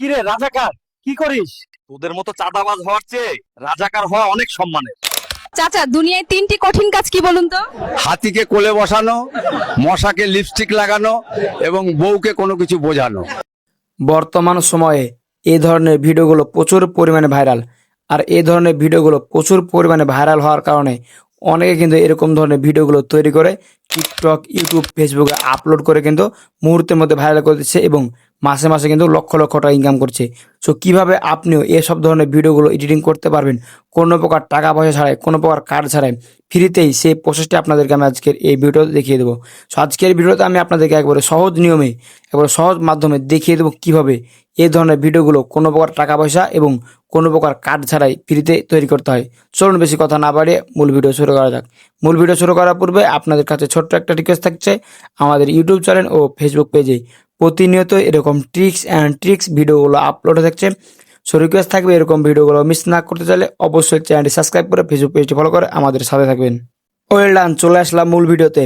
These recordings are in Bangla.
কিরে রাজাকার কি করিস? তোদের মতো চাঁদাবাজ হওয়ার চেয়ে রাজাকার হওয়া অনেক সম্মানের। চাচা দুনিয়ায় তিনটি কঠিন কাজ কি বলুন তো? হাতিকে কোলে বসানো মশাকে লিপস্টিক লাগানো এবং বউকে কোনো কিছু বোঝানো। বর্তমান সময়ে এই ধরনের ভিডিওগুলো প্রচুর পরিমাণে ভাইরাল। আর এই ধরনের ভিডিওগুলো প্রচুর পরিমাণে ভাইরাল হওয়ার কারণে অনেকে কিন্তু এরকম ধরনের ভিডিওগুলো তৈরি করে টিকটক ইউটিউব ফেসবুকে আপলোড করে কিন্তু মুহূর্তের মধ্যে ভাইরাল করে দিচ্ছে এবং মাসে মাসে কিন্তু লক্ষ লক্ষ টাকা ইনকাম করছে। সো কীভাবে আপনিও এসব ধরনের ভিডিওগুলো এডিটিং করতে পারবেন? কোনো প্রকার টাকা পয়সা ছাড়াই, কোনো প্রকার কার্ড ছাড়াই ফ্রিতেই সেই প্রসেসটি আপনাদেরকে আমি আজকের এই ভিডিও দেখিয়ে দেবো। সো আজকের ভিডিওতে আমি আপনাদেরকে একবারে সহজ নিয়মে, একবারে সহজ মাধ্যমে দেখিয়ে দেবো কীভাবে এই ধরনের ভিডিওগুলো কোনো প্রকার টাকা পয়সা এবং কোনো প্রকার কার্ড ছাড়াই ফ্রিতে তৈরি করতে হয়। চলুন বেশি কথা না বাড়িয়ে মূল ভিডিও শুরু করা যাক। মূল ভিডিও শুরু করার পূর্বে আপনাদের কাছে ছোট্ট একটা রিকোয়েস্ট থাকছে আমাদের ইউটিউব চ্যানেল ও ফেসবুক পেজে প্রতিনিয়ত এরকম ট্রিক্স অ্যান্ড ট্রিক্স ভিডিওগুলো আপলোড হয়ে থাকছে। সো রিকোয়েস্ট থাকবে এরকম ভিডিওগুলো মিস না করতে চাইলে অবশ্যই চ্যানেলটি সাবস্ক্রাইব করে ফেসবুক পেজটি ফলো করে আমাদের সাথে থাকবেন। ওয়েল ডান চলে আসলাম মূল ভিডিওতে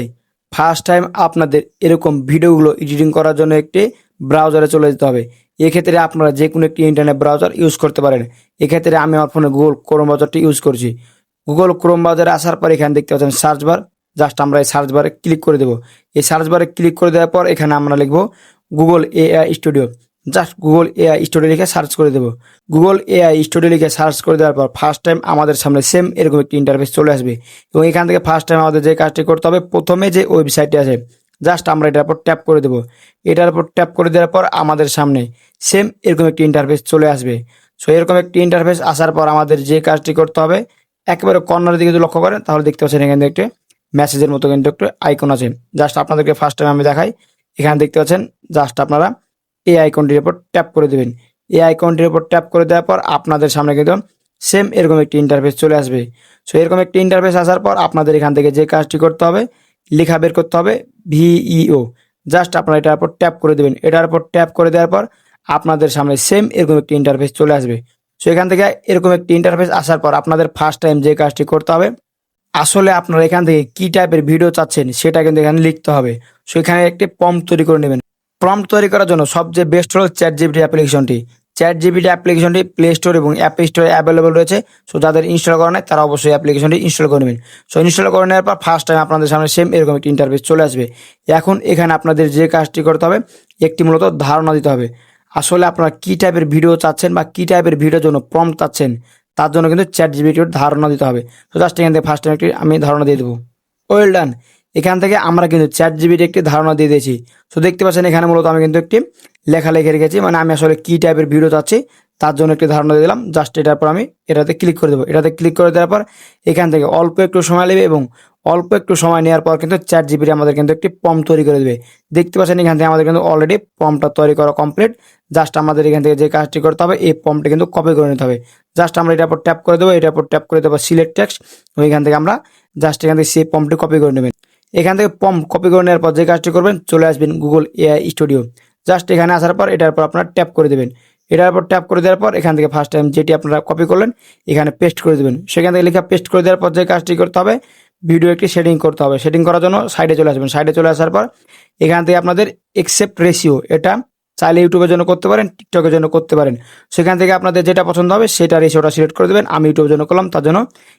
ফার্স্ট টাইম আপনাদের এরকম ভিডিওগুলো এডিটিং করার জন্য একটি ব্রাউজারে চলে যেতে হবে। এক্ষেত্রে আপনারা যে কোনো একটি ইন্টারনেট ব্রাউজার ইউজ করতে পারেন। এক্ষেত্রে আমি আমার ফোনে গুগল ক্রোম ব্রাউজারটি ইউজ করছি। গুগল ক্রোম ব্রাউজারে আসার পর এখানে দেখতে পাচ্ছেন সার্চ বার জাস্ট আমরা এই সার্চ বারে ক্লিক করে দেবো। এই সার্চ বারে ক্লিক করে দেওয়ার পর এখানে আমরা লিখব Google AI studio just Google AI studio লিখে সার্চ করে দেবো। গুগল এআই স্টুডিও লিখে সার্চ করে দেওয়ার পর ফার্স্ট টাইম আমাদের সামনে সেম এরকম একটি ইন্টারফেস চলে আসবে। এবং এখান থেকে ফার্স্ট টাইম আমাদের যে কাজটি করতে হবে, প্রথমে যে ওয়েবসাইটটি আছে জাস্ট আমরা এটার উপর ট্যাপ করে দেবো। এটার উপর ট্যাপ করে দেওয়ার পর আমাদের সামনে সেম এরকম একটি ইন্টারফেস চলে আসবে। সো এরকম একটি ইন্টারফেস আসার পর আমাদের যে কাজটি করতে হবে, একেবারে কর্নারের দিকে যদি লক্ষ্য করেন, তাহলে দেখতে পাচ্ছেন এখানে একটি মেসেজের মতো কিন্তু একটু আইকন আছে। জাস্ট আপনাদেরকে ফার্স্ট টাইম আমি দেখাই, এখানে দেখতে পাচ্ছেন জাস্ট আপনারা এই আইকনটির উপর ট্যাপ করে দেবেন। এই আইকনটির উপর ট্যাপ করে দেওয়ার পর আপনাদের সামনে কিন্তু সেম এরকম একটি ইন্টারফেস চলে আসবে। সো এরকম একটি ইন্টারফেস আসার পর আপনাদের এখান থেকে যে কাজটি করতে হবে, লেখা বের করতে হবে ভিইও জাস্ট আপনারা এটার উপর ট্যাপ করে দেবেন। এটার উপর ট্যাপ করে দেওয়ার পর আপনাদের সামনে সেম এরকম একটি ইন্টারফেস চলে আসবে। সো এখান থেকে এরকম একটি ইন্টারফেস আসার পর আপনাদের ফার্স্ট টাইম যে কাজটি করতে হবে আসলে আপনারা এখান থেকে কি টাইপের ভিডিও চাচ্ছেন সেটা কিন্তু এখানে লিখতে হবে। সো এখানে একটি পম্প তৈরি করে নেবেন। প্রম্পট তৈরি করার জন্য সবচেয়ে বেস্ট হলো চ্যাট জিবিটি অ্যাপ্লিকেশনটি চ্যাট জিবিটি অ্যাপ্লিকেশনটি প্লে স্টোর এবং অ্যাপ স্টোরে অ্যাভেলেবল রয়েছে। সো যাদের ইনস্টল করা নেয় তারা অবশ্যই অ্যাপ্লিকেশনটি ইনস্টল করে নেবেন। সো ইনস্টল করে নেওয়ার পর ফার্স্ট টাইম আপনাদের সামনে সেম এরকম একটি ইন্টারফেস চলে আসবে। এখন এখানে আপনাদের যে কাজটি করতে হবে, একটি মূলত ধারণা দিতে হবে। আসলে আপনারা কী টাইপের ভিডিও চাচ্ছেন বা কী টাইপের ভিডিওর জন্য প্রম্পট চাচ্ছেন তার জন্য কিন্তু চ্যাট জিবিটির ধারণা দিতে হবে। তো জাস্ট এখান থেকে ফার্স্ট টাইম একটি আমি ধারণা দিয়ে দেবো। ওয়েল ডান এখান থেকে আমরা কিন্তু চ্যাট জিবিটি একটি ধারণা দিয়ে দিয়েছি। তো দেখতে পাচ্ছেন এখানে মূলত আমি কিন্তু একটি লেখা লেখে রেখেছি। মানে আমি আসলে কী টাইপের ভিডিও চাচ্ছি, তার জন্য একটি ধারণা দিলাম। জাস্ট এটার পর আমি এটাতে ক্লিক করে দেবো। এটাতে ক্লিক করে দেওয়ার পর এখান থেকে অল্প একটু সময় নেবে এবং অল্প একটু সময় নেওয়ার পর কিন্তু চ্যাট জিবিটি আমাদের কিন্তু একটি পম্প তৈরি করে দেবে। দেখতে পাচ্ছেন এখান থেকে আমাদের কিন্তু অলরেডি পম্পটা তৈরি করা কমপ্লিট জাস্ট আমাদের এখান থেকে যে কাজটি করতে হবে, এই পম্পটা কিন্তু কপি করে নিতে হবে। জাস্ট আমরা এটার উপর ট্যাপ করে দেবো, এটার উপর ট্যাপ করে দেবো সিলেক্ট টেক্সট এখান থেকে আমরা জাস্ট এখান থেকে সেই পম্পটি কপি করে নেবেন। এখান থেকে পম্প কপি করে নেওয়ার পর যে কাজটি করবেন, চলে আসবেন গুগল এআই স্টুডিও জাস্ট এখানে আসার পর এটার উপর আপনারা ট্যাপ করে দেবেন। এটার উপর ট্যাপ করে দেওয়ার পর এখান থেকে ফার্স্ট টাইম যেটি আপনারা কপি করলেন, এখানে পেস্ট করে দেবেন। সেখান থেকে লেখা পেস্ট করে দেওয়ার পর যে কাজটি করতে হবে ভিডিও একটি সেটিং করতে হবে। সেটিং করার জন্য সাইডে চলে আসবেন। সাইডে চলে আসার পর এখান থেকে আপনাদের এক্সেপ্ট রেশিও এটা চাইলে ইউটিউবের জন্য করতে পারেন টিকটকের জন্য করতে পারেন। সেখান থেকে আপনাদের যেটা পছন্দ হবে, সেটা রেশিওটা সিলেক্ট করে দেবেন। আমি ইউটিউবের জন্য করলাম, তার জন্য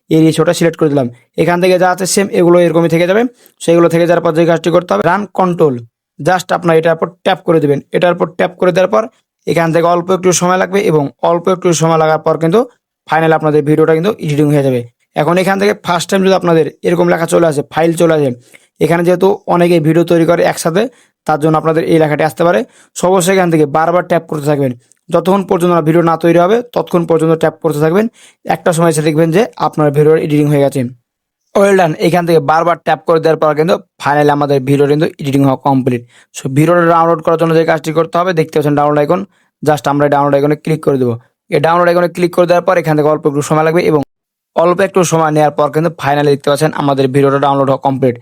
এই রেশিওটা সিলেক্ট করে দিলাম। এখান থেকে যা আছে সেম এগুলো এরকমই থেকে যাবে। সেগুলো থেকে যাওয়ার পর যে কাজটি করতে হবে রান কন্ট্রোল জাস্ট আপনার এটার উপর ট্যাপ করে দেবেন। এটার উপর ট্যাপ করে দেওয়ার পর এখান থেকে অল্প একটু সময় লাগবে এবং অল্প একটু সময় লাগার পর কিন্তু ফাইনাল আপনাদের ভিডিওটা কিন্তু এডিটিং হয়ে যাবে। এখন এখান থেকে ফার্স্ট টাইম যদি আপনাদের এরকম লেখা চলে আসে ফাইল চলে আসে, এখানে যেহেতু অনেকে ভিডিও তৈরি করে একসাথে, তার জন্য আপনাদের এই লেখাটি আসতে পারে। সো অবশ্যই এখান থেকে বারবার ট্যাপ করতে থাকবেন। যতক্ষণ পর্যন্ত ভিডিও না তৈরি হবে, ততক্ষণ পর্যন্ত ট্যাপ করতে থাকবেন। একটা সময় এসে দেখবেন যে আপনার ভিডিওর এডিটিং হয়ে গেছে। ওয়েল ডান এখান থেকে বারবার ট্যাপ করে দেওয়ার পর কিন্তু ফাইনালি আমাদের ভিডিও কিন্তু এডিটিং হওয়া কমপ্লিট সো ভিডিওটা ডাউনলোড করার জন্য যে কাজটি করতে হবে, দেখতে পাচ্ছেন ডাউনলোড আইকন জাস্ট আমরা ডাউনলোড আইকনে ক্লিক করে দেবো। এই ডাউনলোড আইকনে ক্লিক করে দেওয়ার পর এখান থেকে অল্প একটু সময় লাগবে এবং অল্প একটু সময় নেওয়ার পর কিন্তু ফাইনালি দেখতে পাচ্ছেন আমাদের ভিডিওটা ডাউনলোড হওয়া কমপ্লিট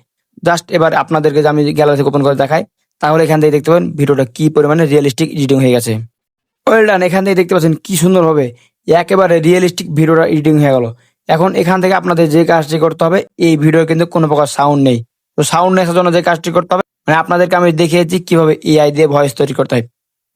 জাস্ট এবার আপনাদেরকে আমি গ্যালারি ওপেন করে দেখাই, তাহলে এখান থেকে দেখতে পাবেন ভিডিওটা কি পরিমাণে রিয়েলিস্টিক এডিটিং হয়ে গেছে। ওয়েল ডান এখান থেকে দেখতে পাচ্ছেন কি সুন্দরভাবে একেবারে রিয়েলিস্টিক ভিডিওটা এডিটিং হয়ে গেল। এখন এখান থেকে আপনাদের যে কাজটি করতে হবে, এই ভিডিও কিন্তু কোনো প্রকার সাউন্ড নেই। তো সাউন্ড নেই জন্য যে কাজটি করতে হবে মানে আপনাদেরকে আমি দেখিয়েছি কীভাবে এআই দিয়ে ভয়েস তৈরি করতে হয়।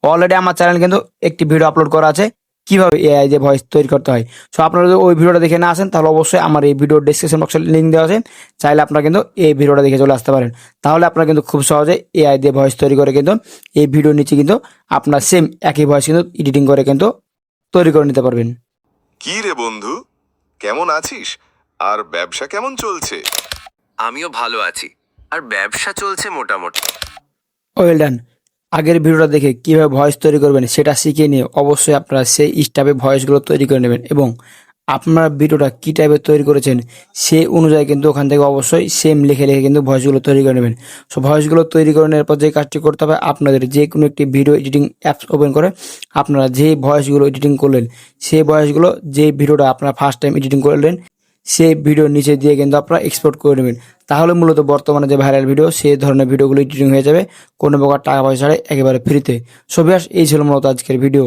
অলরেডি আমার চ্যানেল কিন্তু একটি ভিডিও আপলোড করা আছে। কীভাবে এআই দিয়ে ভয়েস তৈরি করতে হয়। সো আপনারা যদি ওই ভিডিওটা দেখে না আসেন তাহলে অবশ্যই আমার এই ভিডিও ডিসক্রিপশন বক্সে লিঙ্ক দেওয়া আছে। চাইলে আপনারা কিন্তু এই ভিডিওটা দেখে চলে আসতে পারেন। তাহলে আপনারা কিন্তু খুব সহজে এআই দিয়ে ভয়েস তৈরি করে কিন্তু এই ভিডিওর নিচে কিন্তু আপনার সেম একই ভয়েস কিন্তু এডিটিং করে কিন্তু তৈরি করে নিতে পারবেন। কি রে বন্ধু? কেমন আছিস? আর ব্যবসা কেমন চলছে? আমিও ভালো আছি। আর ব্যবসা চলছে মোটামুটি। ওয়েল ডান আগের ভিডিওটা দেখে কীভাবে ভয়েস তৈরি করবেন সেটা শিখে নিয়ে অবশ্যই আপনারা সেই স্টাইপে ভয়েসগুলো তৈরি করে নেবেন এবং আপনারা ভিডিওটা কী টাইপের তৈরি করেছেন সেই অনুযায়ী কিন্তু ওখান থেকে অবশ্যই সেম লিখে লিখে কিন্তু ভয়েসগুলো তৈরি করে নেবেন। সো ভয়েসগুলো তৈরি করে নেওয়ার পর যে কাজটি করতে হবে, আপনাদের যে কোনো একটি ভিডিও এডিটিং অ্যাপস ওপেন করে আপনারা যে ভয়েসগুলো এডিটিং করলেন, সেই ভয়েসগুলো যে ভিডিওটা আপনারা ফার্স্ট টাইম এডিটিং করলেন সেই ভিডিও নিচে দিয়ে কিন্তু আপনারা এক্সপোর্ট করে নেবেন। তাহলে মূলত বর্তমানে যে ভাইরাল ভিডিও সেই ধরনের ভিডিওগুলো এডিটিং হয়ে যাবে। কোনো প্রকার টাকা পয়সা একেবারে ফ্রিতে সবিয়াস এই ছিল মূলত আজকের ভিডিও